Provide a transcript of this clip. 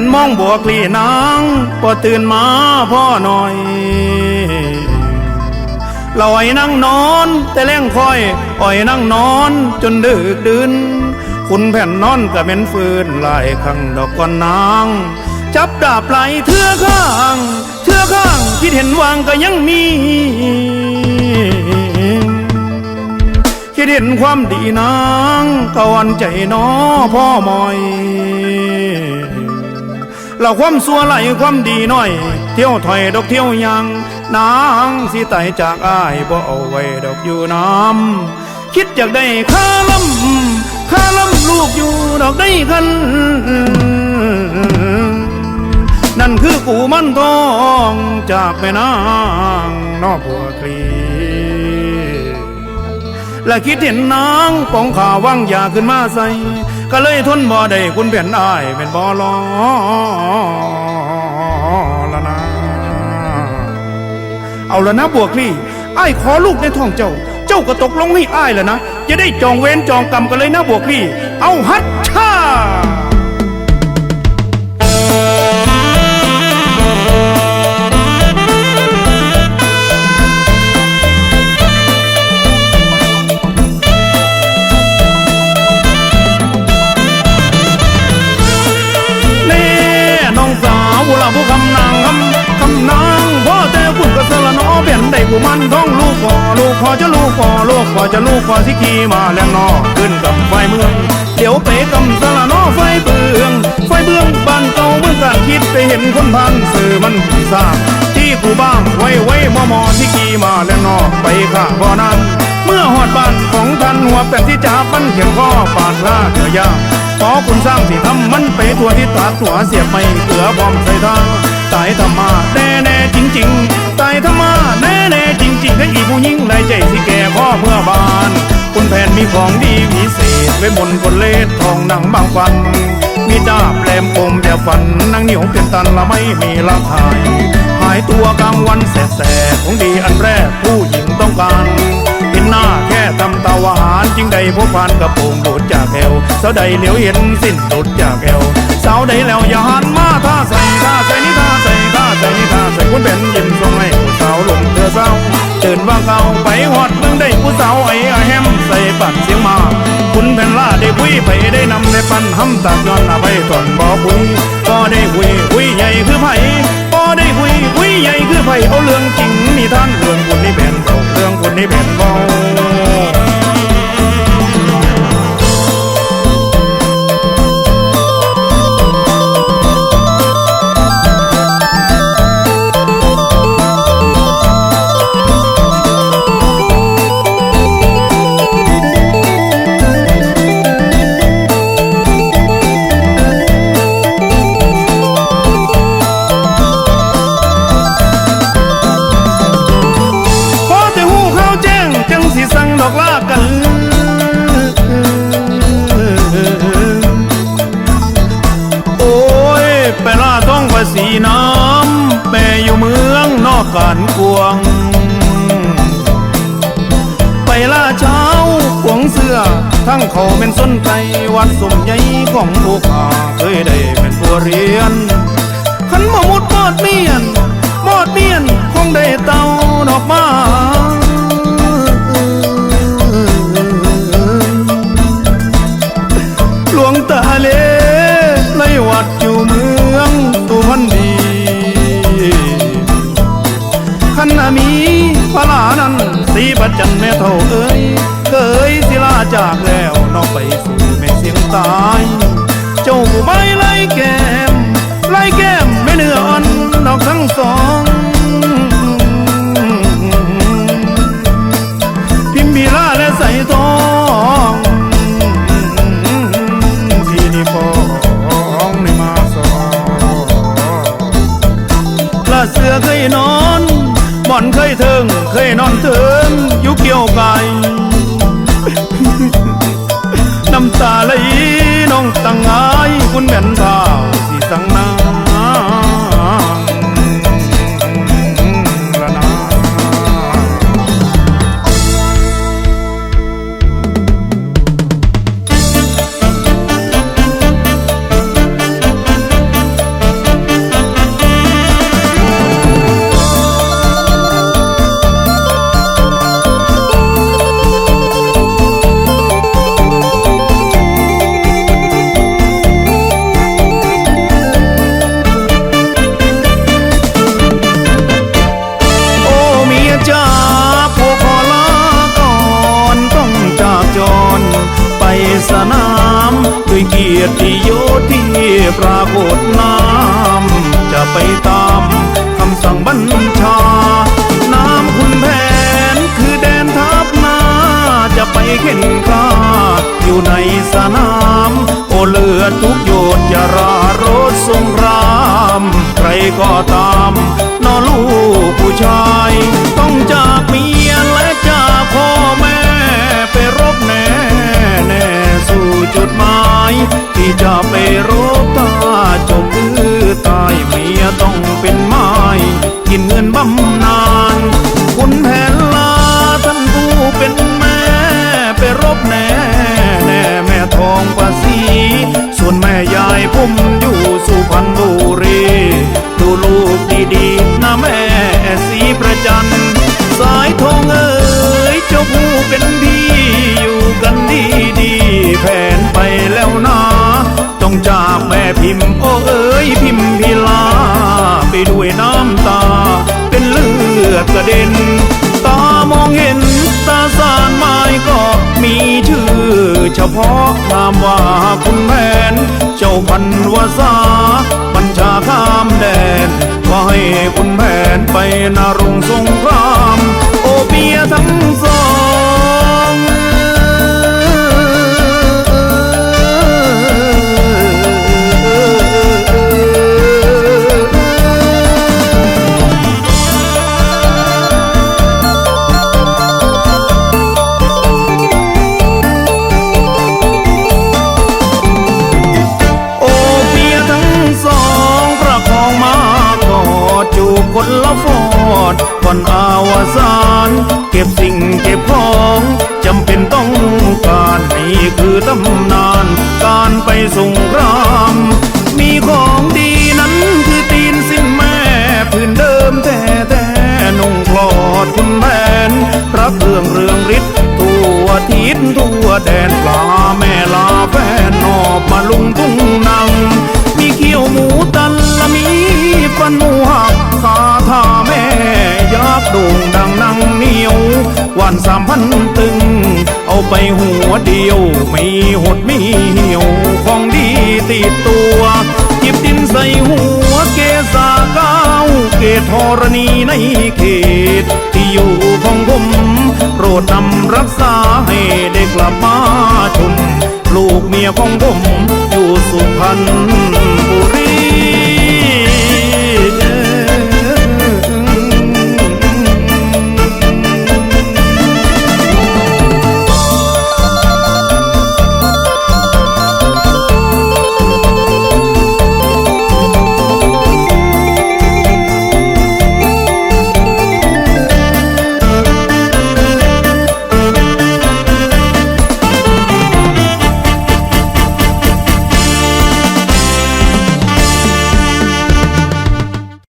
นมองบวกลีนางพอตื่นมาพ่อหน่อยเราไอ้นั่งนอนแต่แรงคอยอ่อยนั่งนอนจนดึกดื่นคุณแผ่นนอนก็เป็นฟืนลายขังดอกก่อนนาง จับดาบไหลเทือข้างเทือข้างคิดเห็นวางก็ยังมี คิดเห็นความดีนางก็วันใจน้อพ่อมอย เราความสัวไหลความดีน่อย เที่ยวถอยดอกเที่ยวยังนางสิไตจากอ้ายบ่เอาไว้ดอกอยู่น้ำคิดอยากได้ค่าลำค่าลำลูกอยู่ดอกได้กันนั่นคือกูมันทองจากแม่นางนอกบัวคลีและคิดเห็นนางปองขาว่างยาขึ้นมาใส่ ก็เลยทนบ่ได้คุณเปลี่ยนอายเป็นบ่รอละนะเอาละนะบวกนี่อ้ายขอลูกในท้องเจ้า เจ้าก็ตกลงให้อ้ายแล้วนะ จะได้จองเวรจองกรรมกันเลยนะบวกนี่เอาฮัดชา ผู้มันท้องลูกพ่อลูกพ่อจะลูกพ่อลูกพ่อจะลูกพ่อสิขี่มาแล้วนอขึ้นกับไฟเมืองเดี๋ยวไปกำสละนอไฟเบืองไฟเบืองบ้านเก่าเมื่อการคิดไปเห็นคนพันสื่อมันสร้างที่กูบ้างไว้ไว้มอมอที่ขี่มาแล้วนอไปข้าบ่อนั้นเมื่อหอดบ้านของท่านหัวแป้นที่จ่าปั้นเขียนข้อปาดลาเถือยาขอคุณสร้างที่ทำมันไปทัวทิศตาหัวเสียบไม่เกลือบอมใส่ทางตายธรรมาแน่แน่จริง ๆ ตายธรรมาแน่ มีของดีพิเศษไว้บนคนเลดทองหนังบางฟัน มีดาบแหลมคมแบบฟันนางเหนียวเป็นตันละไม่มีราคายหายตัวกลางวันแสกๆของดีอันแรกผู้หญิงต้องการเห็นหน้าแค่ทำตาหวานจึงได้พบผ่านกระโปรงโดดจากแอวสาวใดเหลียวเห็นสิ้นโดดจากแอวสาวใดแล้วอย่าหันมาท่าใส่ท่าใส่ ใส่ท่าใส่นี่ท่าใส่คุณเป็นยิ้มทรงให้ผู้สาวหลงเธอเศร้าเจินว่าเก่าไปหอดเมืองได้ผู้สาวไอ้อาแฮมใส่ปัดเสียงมาคุณแผ่นล่าได้คุยไปได้นำได้ปันห้ำตากย้อนอาไปตอนบ่คุยก็ได้คุยคุยใหญ่คือไผ่ก็ได้คุยคุยใหญ่คือไผ่เอาเรื่องจริงนี่ท่านเรื่องคุณนี่เป็นเก่าเรื่องคุณนี่เป็นเบา การกวง ไปล่าเช้าขวงเสื้อ ทั้งเขาเป็นส้นไก่วัดสมใหญ่ของผู้ขาเคยได้เป็นตัวเรียนขันมามุดมอดเมียนมอดเมียนคงได้เต่าดอกไม้ สีบัดจันแม่เท่าเอ้ยเคยศิลาจากแล้วนอกไปสู่แม่เสียงตาย เจ้าไม่ไล่แก้มไล่แก้มแม่เนื้ออ่อนดอกทั้งสองพิมพีลาและใส่ทองที่นี่ฟองไม่มาสองละเสือเคยนอนบ่อนเคยเทิงเคยนอนเทิง ด้วยเกียรติยศที่ปรากฏน้ำจะไปตามคำสั่งบัญชา น้ำคุณแผนคือแดนทัพนา จะไปเข็นกล้าอยู่ในสนาม โอเลือดทุกหยดจะรารถสงครามใครก็ตามนอลูกผู้ชายต้องจาก ไปรบถ้าจบคือตายเมียต้องเป็นไม้กินเงินบำนาญคุณแผนลาท่านผู้เป็นแม่ ไปรบแน่แน่แม่ทองประสี ส่วนแม่ยายผมอยู่สุพรรณบุรีดูลูกดีๆนะแม่สีประจันสายทองเอ๋ยเจ้าผู้เป็นพี่อยู่กันดีาะนามว่าคุณแผน เจ้าพันวาสาบัญชาข้ามแดนก็ให้คุณแผนไปนารงสงคราม โอเปียทั้งสอง อนอาวสานเก็บสิ่งเก็บของจำเป็นต้องการนี่คือตำนาน การไปสงคราม มีของดีนั้นคือตีนสิ้นแม่พื้นเดิมแท้แต่นุ่งคลอดคุณแผนพระเครื่องเรืองฤทธิ์ทั่วทิศทั่วแดนปลาแม่ลาแฟนนอบมาลุงทุ่งนัง มีเขี้ยวหมูตันละมีฟันหมูหัก คาถาแม่ยักษ์ด่งดังนังเหนียววันสามพันตึง เอาไปหัวเดียว ไม่หดไม่เหี่ยวของดีติดตัวหยิบดินใส่หัวเกษาเก้าเกตธรณีในเขต ที่อยู่ของผมโปรดนำรักษาให้ได้กลับมาชมลูกเมียของผมอยู่สุพรรณ